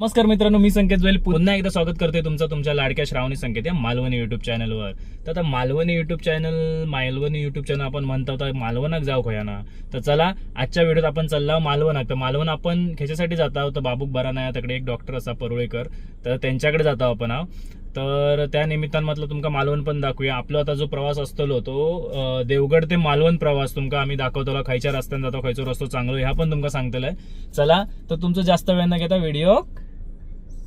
नमस्कार मित्रांनो मी संकेत वेल. पुन्हा एकदा स्वागत करते तुमचं तुमच्या लाडक्या श्रावणी संकेत या मालवणी युट्यूब चॅनलवर तर आता Malvani YouTube channel Malvani YouTube channel आपण म्हणतो तर मालवणाक जाऊ खोया ना तर चला आजच्या व्हिडिओत आपण चालला मालवणाक तर मालवण आपण ह्याच्यासाठी जात आहोत तर बाबूक बरा नाही तिकडे एक डॉक्टर असा परुळेकर. तर त्यांच्याकडे जातो आपण आहो तर त्या निमित्तान म्हटलं तुमका मालवण पण दाखवूया. आपला आता जो प्रवास असतलो तो देवगड ते मालवण प्रवास तुमका आम्ही दाखवतो खंयच्या रस्त्यानं जातो खंयचो रस्तो चांगलो ह्या पण तुमका सांगतलंय. चला तर तुमचं जास्त वेळ न घेता व्हिडिओ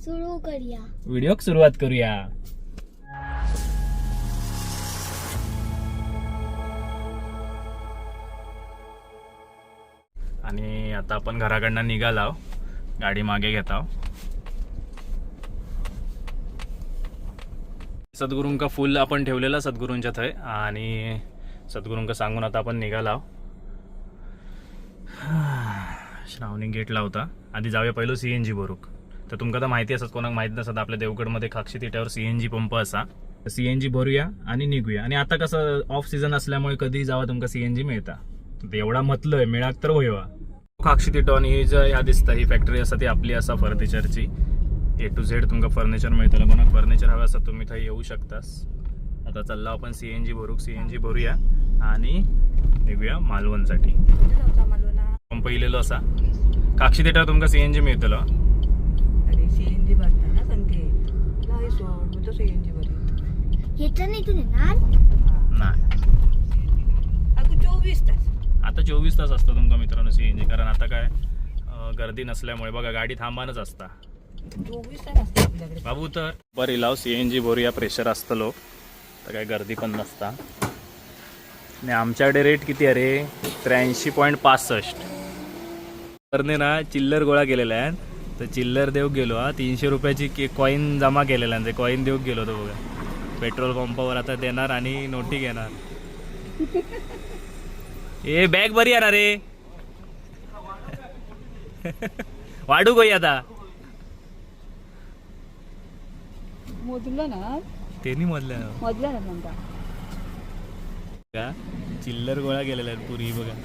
सुरू करूया. व्हिडिओ सुरुवात करूया. आणि आता आपण घराकडनं निघालो गाडी मागे घेत आहो सद्गुरूंका फुल आपण ठेवलेला सद्गुरूंच्या थंय आणि सद्गुरूंका सांगून आता आपण निघालो श्रावणी गेट लावता आधी जाऊया पहिलं सी एन जी भरूक तर तुमका तर माहिती असत कोणाक माहीत नसत आपल्या देवगडमध्ये खाक्षी तिट्यावर सी एन जी पंप असा. सी एन जी भरूया आणि निघूया. आणि आता कसं ऑफ सीझन असल्यामुळे कधी जावा तुमका सी एन जी मिळता. एवढा मतलंय मिळाक तर होईवा खाक्षी तिटो आणि ही जर ह्या दिसता ही फॅक्टरी असा ती आपली असा फर्निचरची ए टू झेड तुमका फर्निचर मिळतलं. कोणाक फर्निचर हवं असं तुम्ही थंय येऊ शकतास. आता चालला आपण सी एन जी भरूक. सी एन जी भरूया. आणि निघूया मालवणसाठी. पंप इलेलो असा. काक्षी तिट्यावर तुमका सी एन जी मिळतलं अरे सीएनजी भरता ना संकेत नाही सोड मग तो सीएनजी भरत येतं नाही तू येणार नाही अगं चोवीस तास आता चोवीस तास असतं तुमका मित्रांनो सी एन जी कारण आता काय गर्दी नसल्यामुळे बघा गाडी थांबानच असता. चोवीस तास असते आपल्याकडे. बाबू तर बरं इलाव सी एन जी भरूया प्रेशर असतलो तर काय गर्दी पण नसता. आणि आमच्याकडे रेट किती आहे रे? त्र्याऐंशी पॉईंट पासष्ट. तरने ना चिल्लर गोळा केलेला आहे. तर चिल्लर देऊ गेलो हा. तीनशे रुपयाची कॉईन जमा केलेला आहे. ते कॉईन देऊ गेलो तो बघा. पेट्रोल पंपावर आता देणार आणि नोटी घेणार. ए बॅग बरी आहे ना रे? वाढू गोई आता. मोजलं ना? त्यांनी मोजलं ना. म्हणता का चिल्लर गोळा केलेला आहे पुरी बघा.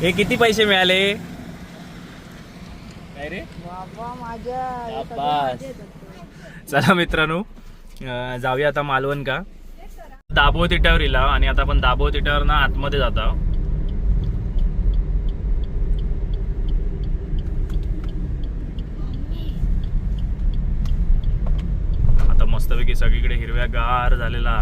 हे किती पैसे मिळाले? काय रे? माझ्या. चला मित्रांनो जाऊया आता मालवण का? दाबो तिट्यावर इला आणि आता आपण दाबो तिट्यावर ना आतमध्ये जात आता मस्तपैकी सगळीकडे हिरव्या गार झालेला.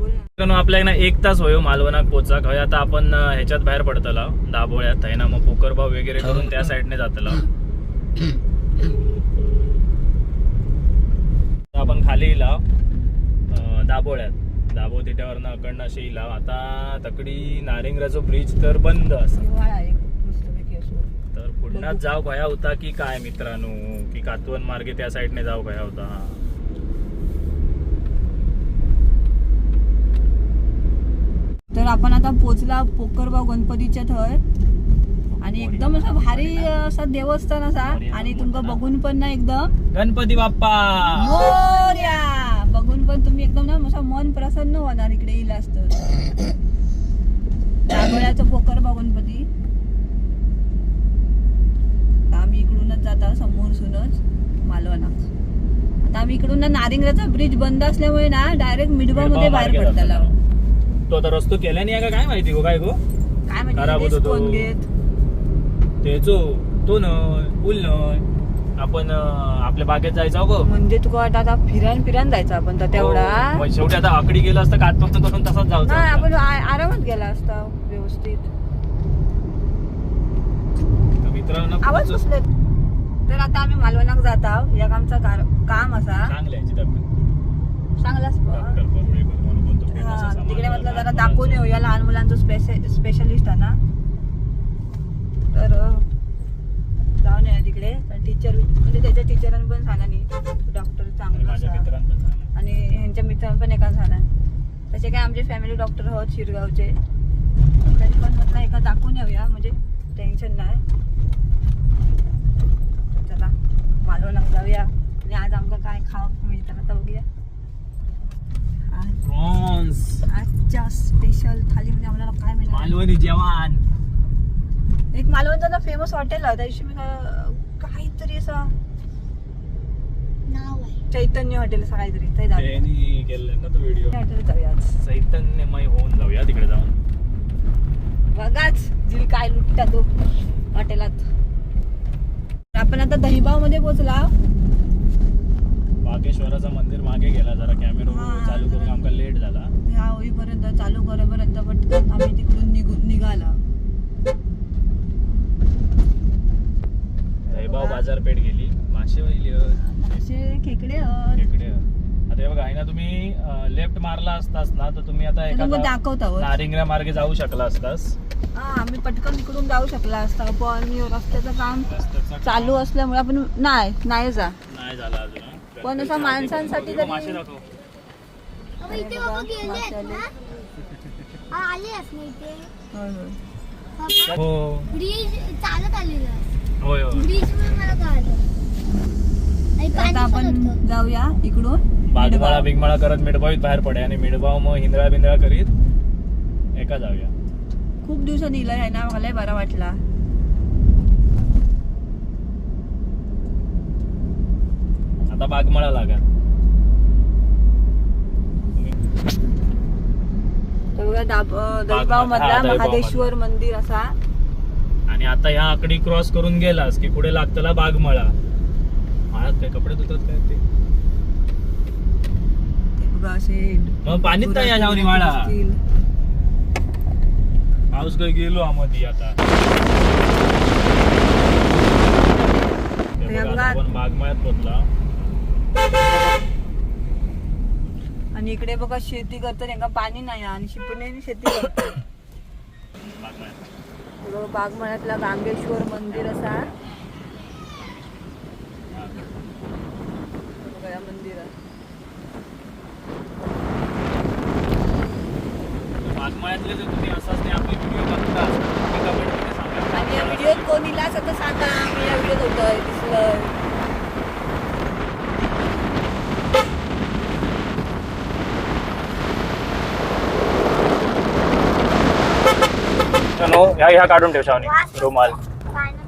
मित्रांनो आपल्या ना एक तास होयो मालवणाक पोचाक हय आता आपण ह्याच्यात बाहेर पडतला. दाबोळ्यात आहे ना मग पोकरभाव वगैरे करून त्या साईडने जातला. आपण खाली इला दाबोळ्यात दाबो तिट्यावरनं अकडनं अशी इला आता तकडी नारिंगराचो ब्रिज तर बंद असा. असो तर पुन्हा जाऊ भया होता की काय मित्रांनो? की कातवन मार्गे त्या साईडने जाऊ भया होता तर आपण आता पोचला पोकरबाव गणपतीच्या थंय आणि एकदम असं भारी असं देवस्थान असा. आणि तुमका बघून पण ना एकदम गणपती बाप्पा. मोरया. बघून पण तुम्ही एकदम ना असं मन प्रसन्न होणार इकडे येईल असतं दाभोळ्याचं पोकर गणपती. आता आम्ही इकडूनच जाता समोरसूनच. मालवणात. आता आम्ही इकडून ना नारिंगराचा ब्रिज बंद असल्यामुळे ना डायरेक्ट मिडबा मध्ये बाहेर पडताला. तो आता रस्तो केल्याने आहे का? काय माहिती गो काय गो? काय खराब होतो तो. कोण घेत. तेचो तो न पूल न आपण अं, आपल्या बागेत जायचा गो. म्हणजे तुका वाटत आता फिरान फिरान जायचं आपण तर तेवढा? हो, मग शेवटी आता आकडी गेलं असतं कातपक्त करून तसाच नाही जाऊ आपण आ- आरामात गेला असता व्यवस्थित. मित्रांनो आवाज बसले तर आता आम्ही मालवणाक जात आहोत. या कामचा कार- काम असा. चांगलं आहे आपण चांगलाच पण. डॉक्टर हा, तिकडे म्हटलं. जरा दाखवून येऊया लहान मुलांचं स्पेशल स्पेशलिस्ट आहे ना. तर जाऊन या तिकडे. टीचर म्हणजे त्याच्या टीचरांनी पण सांगा नाही डॉक्टर चांगला माझ्या असा. मित्रांना पण सांगा. आणि ह्यांच्या मित्रांना पण एका झाला. तसे काय आमचे फॅमिली डॉक्टर आहोत शिरगावचे. तरी पण म्हटलं एका दाखवून येऊया म्हणजे टेन्शन नाही. चला मालवणात जाऊया. आणि आज आमका काय खाव मिळतं आता बघूया. प्रॉन्स आजच्या स्पेशल थालीमध्ये आम्हाला काय मिळणार? मालवणी जेवण. एक मालवणचा फेमस हॉटेल आहे. त्या दिवशी मी काहीतरी असं नाव आहे. चैतन्य हॉटेल असं काहीतरी. ते जाऊ त्यांनी केलं ना तो व्हिडिओ हॉटेल जाऊया आज. चैतन्यमय होऊन जाऊया तिकडे जाऊन. बघाच जिल काय लुटता तो हॉटेलात आपण आता दहिबावमध्ये पोहोचला. बागेश्वराचं मंदिर मागे गेला जरा कॅमेरा हा, चालू करून. आमका लेट झाला. ह्या होईपर्यंत चालू करेपर्यंत पटकन आम्ही तिकडून निघू निघाला. जयभाव बाजारपेठ गेली. मासे वहिली असे खेकडे. इकडे आता हे बघा आहे ना तुम्ही लेफ्ट मारला असतास ना तर तुम्ही आता ते तुम्हाला एका दाखवतो नारिंगऱ्या मार्गे जाऊ शकला असतास. हा आम्ही पटकन तिकडून जाऊ शकला असता पण रस्त्याचं काम रस्त्याचं चालू असल्यामुळे आपण नाही नाही जा. पण असं माणसांसाठी हे बघ, तरी- मासे दाखव अहो, इथे बाबा गेले आहेत ना. हा, आले आहेस ना इथे. बाबा, हो. ब्रिज चालत आलेलं आहे. होय होय. ब्रिज मुळे मला कळालं. आणि आता पाणी पण आपण होतं. जाऊया इकडून बागमाळा करत मिडबावीत बाहेर पडे आणि मिडबाव मग हिंदळा बिंदळा करीत एका जाऊया. खूप दिवसांनी इला आहे ना मला बरा वाटला. आता बागमाळा लागा. दहिबाव मधला महादेश्वर मंदिर असा. आणि आता ह्या आकडी क्रॉस करून गेलास की पुढे लागतला बागमाळा. माळात काय कपडे धुतात काय ते? ते बघा असे मग पाणीच नाही या जाऊन हिवाळा. दिसतील. पाऊस काही गेलो आमध्ये आता. हे ते बघा, बघा. आपण बागमाळ्यात पोचला आणि इकडे बघा शेती करतात. यांना पाणी नाही आणि शिपणे शेती करतात. बागमळ्यातला गांगेश्वर मंदिर असा. बघा या मंदिरात. बागमाळ्यातले जर तुम्ही असाच नाही आपली व्हिडिओ बघता. तुम्ही कमेंटमध्ये सांगा. आणि या व्हिडिओत कोण इलाच आता सांगा. मी या व्हिडिओत होतोय दिसलं चलो, ह्या ह्या काढून ठेव रुमाल.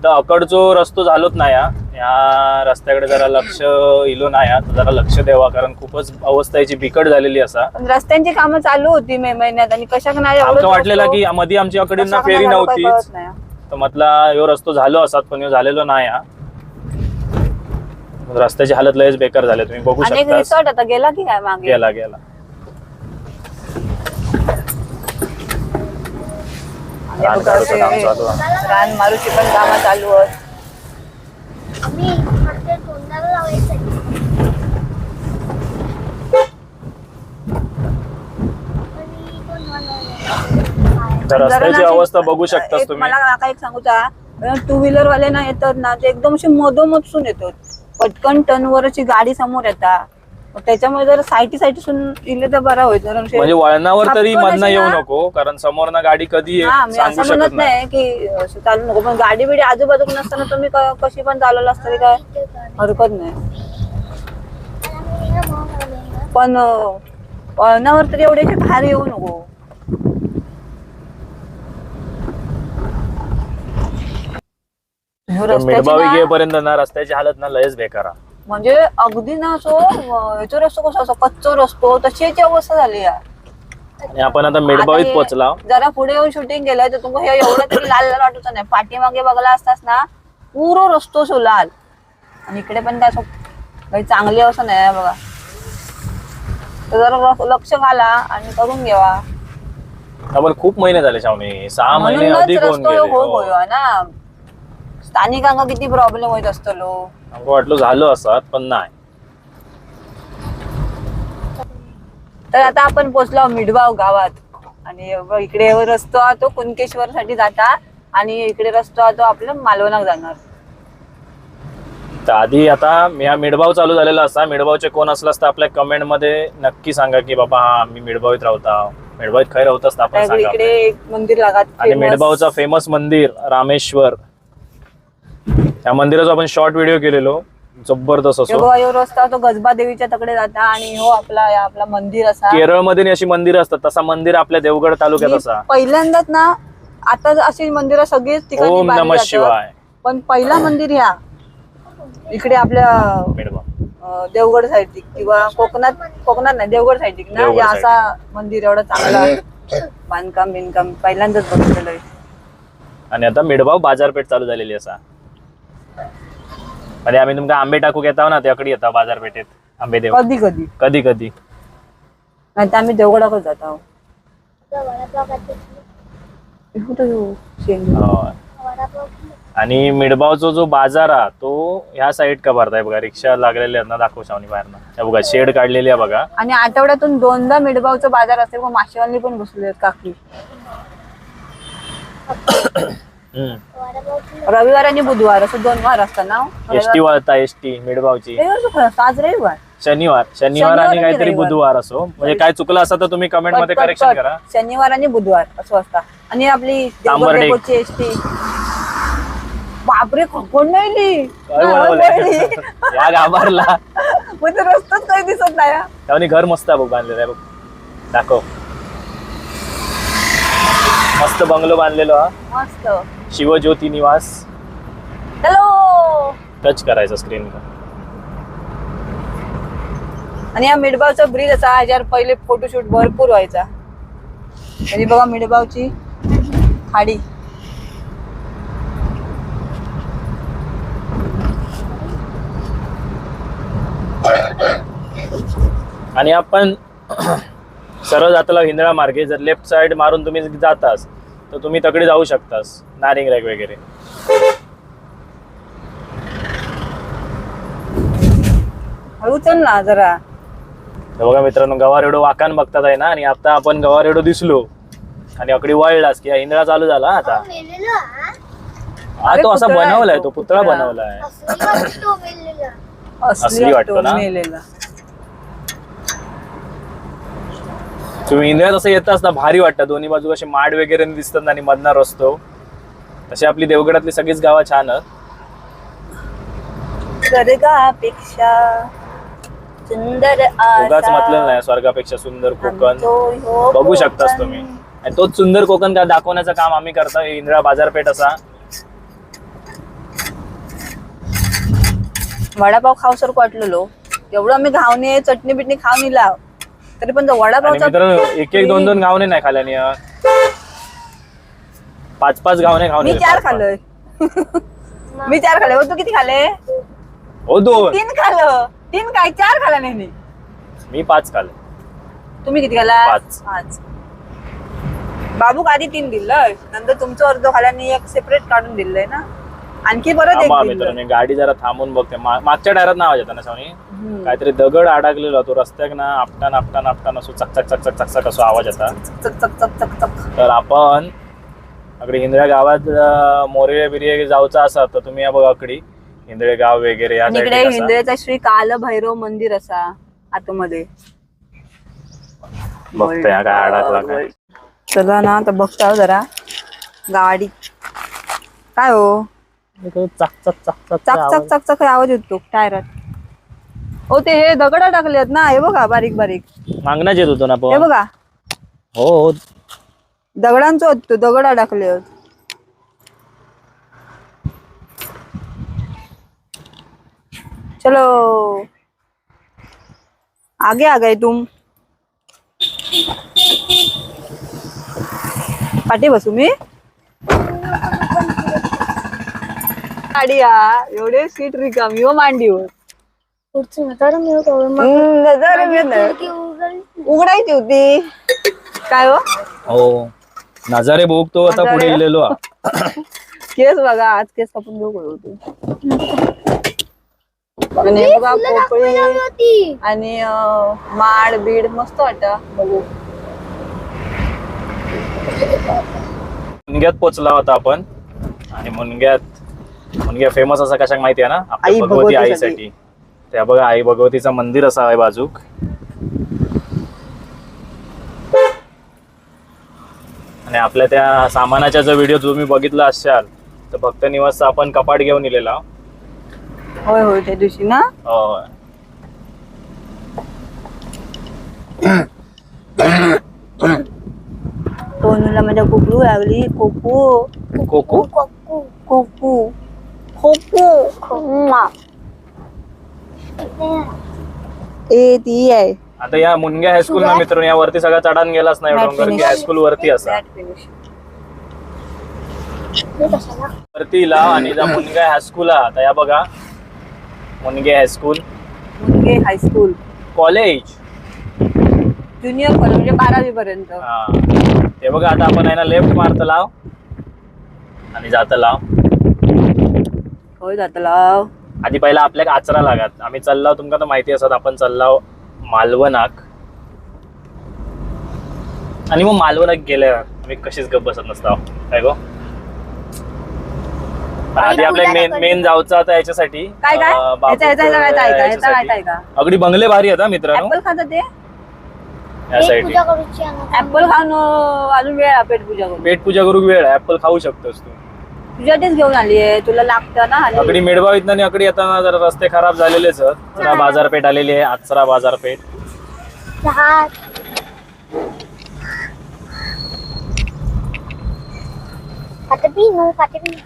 तर अकडचो रस्तो झालोच नाही हा. या रस्त्याकडे जरा लक्ष इलो नाही हा. तर जरा लक्ष द्यावा कारण खूपच अवस्था याची बिकट झालेली असा. पण रस्त्यांची कामं चालू होती मे महिन्यात आणि कशाक नाही एवढंच आमका वाटलेला की मध्ये आमची अकडींना कशाक फेरी नाही झालं काही नव्हतीच कळत नाही. तर म्हटला ह्यो रस्तो झालो असतात पण ह्यो झालेलो नाही हा रस्त्याची हालत लयच बेकार झाले. तुम्ही बघू आणि एक शकता रिसॉर्ट आता गेला की काय मागे? गेला गेला. रान बघा काढूचं काम असे चालू आहे. रान मारूची पण कामं चालू आहेत. आम्ही फक्त तोंडाला लावायचं आणि कोण बनवलं? तर जरा रस्त्याची ना अवस्था बघू शकतास एक तुम्ही. मला काका एक सांगू टू व्हीलर वाले ना येतात ना ते एकदम असे मधोमधसून येतात. पटकन टर्नवरची गाडी समोर येतात त्याच्यामुळे जर साईटी साईटीसून इले तर बरा होईल म्हणजे वळणावर तरी आपण मधनं अशी येऊ ना- नको कारण समोर ना गाडी कधी हा येईल मी सांगू असं म्हणत नाही नाही की असं चालू नको पण गाडी बिडी आजूबाजूला नसताना तुम्ही क- कशी पण चालवलं असतं तरी काय. हरकत नाही. पण अं, वळणावर तरी एवढे बाहेर येऊ नको रस्त्याची मिडबावी ना- गेपर्यंत ना रस्त्याची हालत ना लयच बेकार आहे. म्हणजे अगदी ना असो ह्याचा रस्तो कसा असो कच्चा रस्तो तशी याची अवस्था झाली आणि आपण आता मिडबावीत पोहोचला. जरा पुढे येऊन शूटिंग केलंय तर तुम्हाला हे एवढं तरी लाल लाल वाटत नाही. पाठीमागे बघला असतास ना पुरो रस्तो सो लाल. आणि इकडे पण काय असं काही चांगली अवस्था नाही बघा. तर जरा लक्ष- घाला आणि करून घ्यावा आपण खूप महिने झाले शावणी सहा महिने अधिक होऊन गेले? हो. ना. स्थानिकांना किती प्रॉब्लेम होत असतलो. आमका वाटलं झालं असत पण नाही. तर आता आपण पोहोचलो मिडगाव गावात. आणि इकडे रस्तो हा तो कुणकेश्वर साठी जाता आणि इकडे रस्तो हा तो मालवणाक जाणार. तर आधी आता ह्या मिडबाव चालू झालेला असा मिडबावचे कोण असलास तर आपल्या कमेंटमध्ये नक्की सांगा की बाबा हा मी मिडबावीत राहता. मिडबावीत खय राहतास तर आपण त्याकडे सांगा इकडे एक मंदिर लागत आणि मिडबावचा फेमस मंदिर रामेश्वर. त्या मंदिराचा आपण शॉर्ट व्हिडिओ केलेलो. जबरदस्त ह्यो असो बघा ह्यो रस्ता तो गजबा देवीच्या तकडे जाता आणि हो आपला या आपला मंदिर असा. केरळमध्ये अशी मंदिर असतात तसा मंदिर आपल्या देवगड तालुक्यात असा. पहिल्यांदाच ना आता अशी मंदिरं सगळीच ठिकाणी ओम नम. शिवाय. पण पहिला मंदिर ह्या. इकडे आपल्या देवगड साईड किंवा कोकणात कोकणात नाही देवगड साईड ना side. असा मंदिर एवढं चांगला. बांधकाम बिनकाम पहिल्यांदाच बघितलेलं आहे. आणि आता मिडभाव बाजारपेठ चालू झालेली असा. आणि आम्ही तुमका आंबे टाकू येताव ना त्याकडे येतो बाजारपेठेत आंबे देव कधी कधी? कधी कधी. नाही तर आम्ही देवगडाकडे जात. हे. ह्यो. वडापाव आणि मिडबावचा जो बाजार हा तो ह्या साईड का भरताय बघा? रिक्षा लागलेले आहेत ना दाखव शावनी बाहेरनं. हे बघा शेड काढलेली आहे बघा. आणि आठवड्यातून दोनदा मिडबावचा बाजार असते मग माशेवाली पण बसले आहेत काकी रविवार आणि बुधवार असं दोन वार असतात ना एस टी वळता एस टी मिडबावची रविवार कुठं असतं? आज रविवार. शनिवार. शनिवार आणि काहीतरी रविवार. बुधवार असो. म्हणजे काय चुकलं असं तर तुम्ही कमेंटमध्ये कट, कट, करेक्शन कट. करा. शनिवार आणि बुधवार असं असता. आणि आपली तांबर्डे. डेपोची एसटी. बापरे कोण नाही काय? या गाभारला ते रस्ताच काही दिसत नाही हा. त्याने घर मस्त आहे बघ बांधलेलं आहे बघ. दाखव. मस्त बंगलो बांधलेलो हा. मस्त. शिवज्योती निवास. हॅलो टच करायचं स्क्रीन आणि हा मिडबावचा ब्रिज असा ह्याच्यावर पहिले फोटोशूट भरपूर व्हायचा. आणि बघा मिडबावची खाडी. आणि आपण सरळ जाताला हिंदळा मार्गे जर लेफ्ट साइड मारून तुम्ही जातास तर तुम्ही तकडे जाऊ शकतास नारिंग रॅक वगैरे हळू चल ना जरा तर बघा मित्रांनो गवार एवढं वाकान बघतात आहे ना आणि आता आपण गवार एवढं दिसलो आणि अकडी वळलास की हा हिंदळा चालू झाला आता हा? हा तो असा पुतळा आहे बनवलाय तो, पुतळा. बनवलाय असली वाटतो मेलेला. असली असली वाटतो वाटतो ना? मेलेला तुम्ही इंडियात असं येत असता भारी वाटतं. दोन्ही बाजू असे माड वगैरे दिसतात आणि मधना रस्तो तशी आपली देवगडातली सगळीच गावं छान आहेत. स्वर्गापेक्षा सुंदर उगाच. म्हटलं नाही स्वर्गापेक्षा सुंदर कोकण. बघू शकतास. तुम्ही. आणि तोच सुंदर कोकण का दाखवण्याचं काम आम्ही करतो इंदिरा बाजारपेठ असा. वडापाव खाऊसारखं वाटलेलो एवढं आम्ही घावणे चटणी बिटणी खाऊन इला तरी पण वडापावचा एक एक दोन दोन गावने नाही खाल्याने पाच पाच गावने खाऊन मी चार पाच-. खाल्लोय. मी चार खाल्ले. हो तू किती खाल्ले? हो दोन तीन खाल्लं. तीन काय? चार खाल्ला नाही मी. पाच खाल्ले. तुम्ही किती खाल्ला? पाच. पाच. बाबूक आधी तीन दिलंय. नंतर तुमचं अर्ध खाल्याने एक सेपरेट काढून दिलंय ना? आणखी परत गाडी जरा थांबून बघते. मागच्या टायरात ना आवाज येतो ना सावनी. काहीतरी दगड अडकलेला तो रस्त्याक ना आपटान आपटान आपटान असो चक चक चक चक चक चक असो आवाज येता. चक चक चक चक चक तर आपण अकडे हिंदळ्या गावात अं, मोरये बिर्ये जाऊचा असा तर तुम्ही या बघा अकडी हिंदळे गाव वगैरे इकडे. हिंदळेचा श्री काल भैरव मंदिर असा आतमध्ये. बघतोय काय अडकला काय. चला ना तर बघता जरा. गाडी. काय हो? चाक चाक चाक चाक चाक आवाज. येतो टायरात हो ते हे दगड टाकलेत ना हे बघा बारीक बारीक. मागण्याच येत होतो ना हे बघा. हो हो. दगडांचा होतो दगड टाकले चलो. आगे आ गए तुम. पाठी बसू मी? गाडी हा एवढे सीट रिकामी हो मांडीवर. नजर खिडकी. उघडायची होती. काय हो? हो नजारे भोगतो आता पुढे? गेलेलो. हा. केस बघा आज केस कापून घेऊ होते? आणि हे बघा पोपळी. आणि अं, माड बीड मस्त वाटत. बघू. मुनग्यात पोचला होता आपण. आणि मुनग्यात मुनग्या फेमस असा कशाक माहिती आहे ना? आई आपल्या भगवती भगवतीसाठी. आईसाठी. त्या बघा आई भगवतीचं मंदिर असं आहे बाजूक. आणि आपल्या त्या सामानाच्या जर व्हिडिओ तुम्ही बघितला असाल तर भक्त निवासचा आपण कपाट घेऊन इलेला. होय होय त्या दिवशी ना? होय. तोनूला माझ्या कुकू लागली कोकू? कोकू कोकू कोकू. ए ती आहे. आता या मुनगे हायस्कूल ना मित्रांनो या वरती सगळा चढान गेलाच नाही डोंगर. की finish. हायस्कूल वरती असा. वरती लाव आणि जा मुनगे हायस्कूल आता या बघा. Munge high school Munge high school college junior college म्हणजे बारावी पर्यंत हा ते बघा आता आपण आहे ना लेफ्ट मारत लाव. आणि जात लाव. होय जात लाव आधी पहिला आपल्या आचरा लागात. आम्ही चाललाव तुमका तर माहिती असत आपण चाललाव मालवणाक. आणि मग मालवणाक गेल्यावर आम्ही कशीच गप बसत नसताव. काय गो? आधी आपल्या मेन मेन जाऊचं आता याच्यासाठी. काय काय? अं, याचा याचा याचा याचा अगदी बंगले भारी आहेत हा मित्रांनो. ऍपल खाता ते? या पेट साईड पूजा करूची आहे ना. ऍपल खाऊन अं, अजून वेळ आहे पेट पूजा करून. पेट पूजा करू वेळ ऍपल खाऊ शकतोस तू. तुझ्यासाठीच घेऊन आली आहे तुला लागतं ना आणि अगदी मेडगाव इथनं आणि अगदी येताना जरा रस्ते खराब झालेलेच आहेत जरा बाजारपेठ आलेली आहे आचरा बाजारपेठ. जहाज खाते पिनू खाते पिनू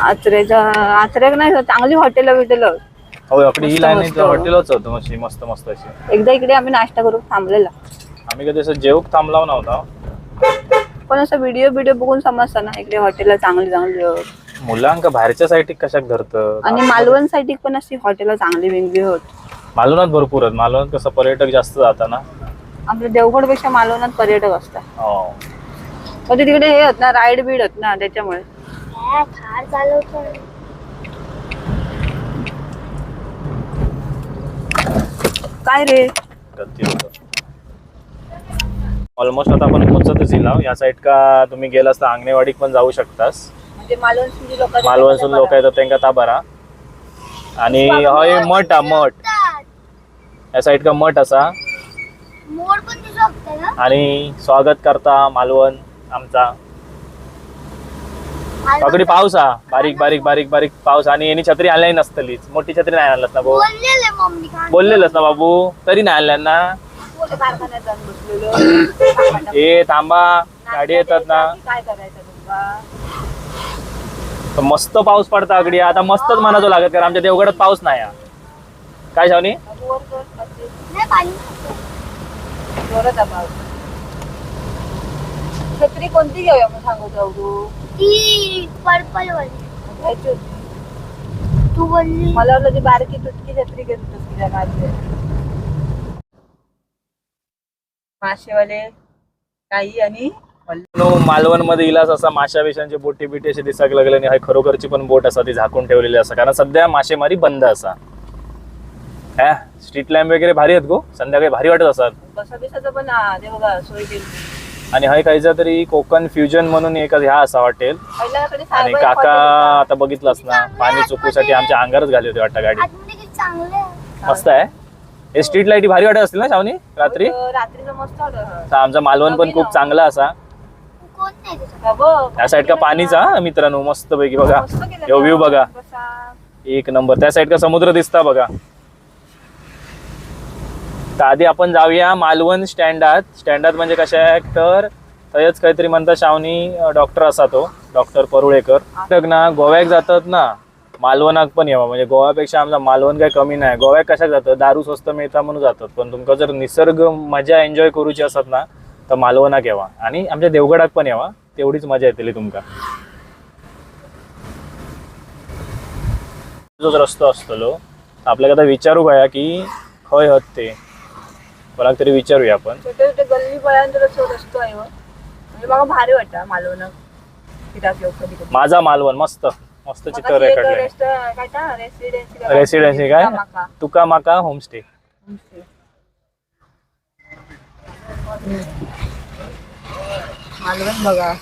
आचरेच्या आचरेक नाही चांगली हॉटेल बिटेल हो ही मस्त. हॉटेलच होतं अशी मस्त मस्त अशी. एकदा इकडे आम्ही नाश्ता करून थांबलेला. आम्ही कधी असं जेवक थांबलाव नव्हता. पण असं व्हिडिओ व्हिडिओ बघून समजतं ना इकडे हॉटेल चांगली चांगली आहेत. मुलांका बाहेरच्या साईड कशाक धरतं? आणि मालवणसाठी पण अशी हॉटेल चांगली वेगळी होत. मालवणात भरपूर आहेत. मालवणात कसं पर्यटक जास्त जातात ना आपल्या देवगडपेक्षा मालवणात पर्यटक असतात. हो. ते तिकडे हे होत ना राईड बीड होत ना त्याच्यामुळे. काय थार चालवतो काय रे? गलती ऑलमोस्ट आता आपण पोहोचतच येईल आहो. या साईड का तुम्ही गेलास तर आंगणेवाडीत पण जाऊ शकतास. म्हणजे मालवण सुंदी लोक मालवणसून लोक येतात त्यांना ताबारा आणि हय मठ हा मठ. या साईड का मठ असा. मोर पण दिसू शकते ना? आणि स्वागत करता मालवण आमचा. पकडी पाऊस हा? बारीक बारीक बारीक बारीक पाऊस आणि यांनी छत्री आणली नसतलीच. मोठी छत्री नाही आणलास ना भाऊ? बोललेले मम्मी का बोललेलंस ना बाबू. तरी नाही आणल्या ना? ए थांबा. गाडी येतात ना. मस्त पाऊस पडता अगदी. आता मस्तच म्हणायचो लागत कारण आमच्या देवगडात पाऊस नाही हा. काय शावनी. छत्री कोणती घेऊया मग सांगू जाऊ? तू ती पर्पल वाली. घ्यायची होती तू बोलली. मला वाटलं ती बारकी तुटकी छत्री घेत होतीस तुझ्या माझे. माशेवाले काही आणि नो मालवणमध्ये इलास असा माशा बिशांची बोटी बिटी अशी दिसाक लागले आणि हाय खरोखरची पण बोट असा ती झाकून ठेवलेली असा. कारण सध्या मासेमारी बंद असा. हा? स्ट्रीट लॅम्प वगैरे भारी आहेत गो. संध्याकाळी भारी वाटत असतात बसा बिसाचं पण हा, ते बघा सोय केली. आणि हाय काहीचा तरी कोकण फ्युजन म्हणून एक ह्या असा हॉटेल आणि काका. आता बघितलंस ना पाणी चुकूसाठी आमच्या अंगारच घाली होती वाटतं गाडी. मस्त आहे. हे स्ट्रीट लाइट भारी वाटत असतील ना शावनी? रात्री? होतं तर आमचा मालवण पण खूप चांगला असा. हा. त्या साईड का पाणीचा हा, मित्रांनो मस्त पैकी बघा. व्ह्यू बघा. एक नंबर. त्या साईड का समुद्र दिसता बघा. तर आधी आपण जाऊया मालवण स्टँडात. स्टँडात म्हणजे कशा आहे तर थंयच काहीतरी म्हणता शावनी डॉक्टर असा तो डॉक्टर परुळेकर. ना गोव्याक जातात ना मालवणाक पण येवा. म्हणजे गोव्यापेक्षा आमचा मालवण काही कमी नाही. गोव्याक कशाक जातात? दारू स्वस्त मिळता म्हणून जातात. पण तुमका जर निसर्ग मजा एन्जॉय करूची असत ना तर मालवणाक यावा. आणि आमच्या देवगडाक पण यावा. तेवढीच मजा येतली तुमका. जो रस्तो असतलो आपल्याक आता विचारू गया की खंय हत ते? कोणाक तरी विचारूया आपण. छोटे छोटे गल्ली आहे हो. म्हणजे मला भारी वाटतं मालवण फिराक येऊ कधी कधी माझा मालवण मस्त मस्त चित्र त्या रेसिडेन्सी काय. तुका माका होमस्टे. मालवण बघा.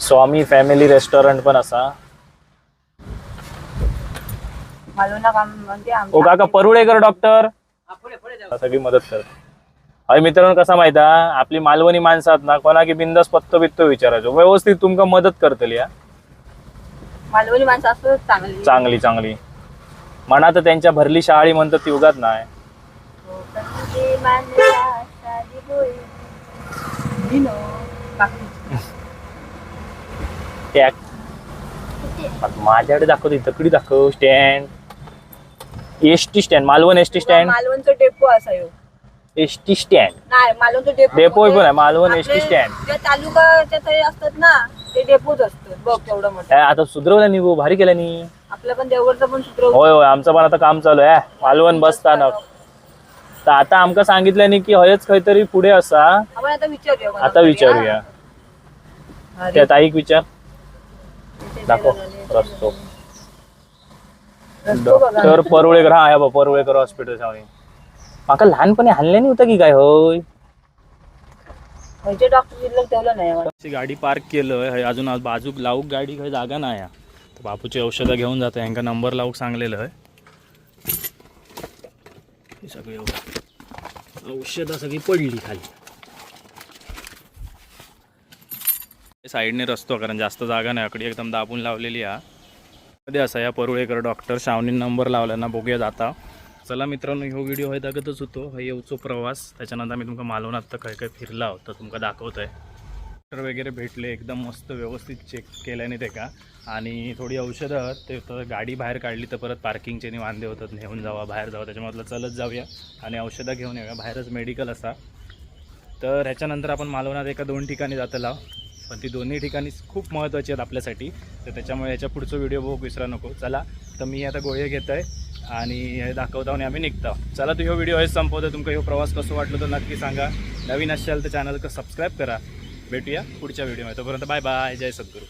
स्वामी फॅमिली रेस्टॉरंट पण असा. मालवणला काम म्हणजे ओ आमच्या- काका परुळेकर डॉक्टर सगळी मदत कर. अरे मित्रांनो कसा माहिती हा? आपली मालवणी माणसं आहेत ना कोणा की बिंदास पत्तो बित्तो विचारायचो. व्यवस्थित तुमका मदत करतली हा? मालवणी माणसं चांगली. चांगली चांगली. म्हणा तर त्यांच्या भरली शाळी म्हणतात ती उगाच नाही. टॅक माझ्याकडे दाखव तकडी दाखव stand S T stand Malvan S T stand? मालवणचं depot असा यो एस टी स्टँड. नाही मालवणचं डेपो डेपो म्हणजे पण आहे, मालवण आपले एसटी स्टँड. जे तालुकाच्या ते असतात ना ते डेपोच असतात बघ तेवढं मोठं. आता सुधरवलं नी भाऊ, भारी केलं नी आपलं पण देवगडचं पण सूत्र होय होय आमचं पण आता काम चालू आहे. मालवण बसताना तर आता आमका सांगितलं नी की हयच काहीतरी पुढे असा. आपण आता विचारूया कोणाला आता तरी, विचारूया. हा? अरे, त्या ताईक विचार. दाखव रस्तो. डॉक्टर परुळेकर हा बा परुळेकर हॉस्पिटल माका लहानपणी हल्ले नाही होतं की काय होय? खयचे डॉक्टर ठेवलं नाही आम्हाला. अशी गाडी पार्क केलं हय अजून आज बाजूक लावूक गाडी काही जागा नाही आहे. तर बापूची औषधं घेऊन जातं यांका नंबर लावूक सांगलेलं आहे. हे सगळी औ- औषधं सगळी पडली खाली. साईडने रस्तो कारण जास्त जागा नाही आकडी एकदम दाबून लावलेली आहे. कधी असा या परुळेकर डॉक्टर श्रावणी नंबर लावला ना बघूया जाता चला मित्रांनो ह्यो व्हिडिओ होय दाखवतच होतो. हा येऊचो प्रवास. त्याच्यानंतर मी तुमका मालवणात तर काय काय फिरला होता तुमका दाखवतोय. डॉक्टर वगैरे भेटले एकदम मस्त व्यवस्थित चेक केल्याने ते का? आणि थोडी औषधं ते तर गाडी बाहेर काढली तर परत पार्किंगचे नि वांदे होतात. नेऊन जावा बाहेर जावा त्याच्यामधलं चलत जाऊया. आणि औषधं घेऊन येऊया. बाहेरच मेडिकल असा. तर ह्याच्यानंतर आपण मालवणात एका दोन ठिकाणी जातला. पण ती दोन्ही ठिकाणी खूप महत्त्वाची आहेत आपल्यासाठी. तर त्याच्यामुळे याच्या पुढचं व्हिडिओ बघू विसरा नको. चला तर मी आता गोळे घेत आहे आणि हे आणि आम्ही निघतो. चला तो ह्यो व्हिडिओ हेच संपवतो तुमका ह्यो प्रवास कसं वाटलं तर नक्की सांगा. नवीन असाल तर चॅनल सबस्क्राईब करा. भेटूया पुढच्या व्हिडिओमध्ये तोपर्यंत बाय बाय जय सद्गुरू.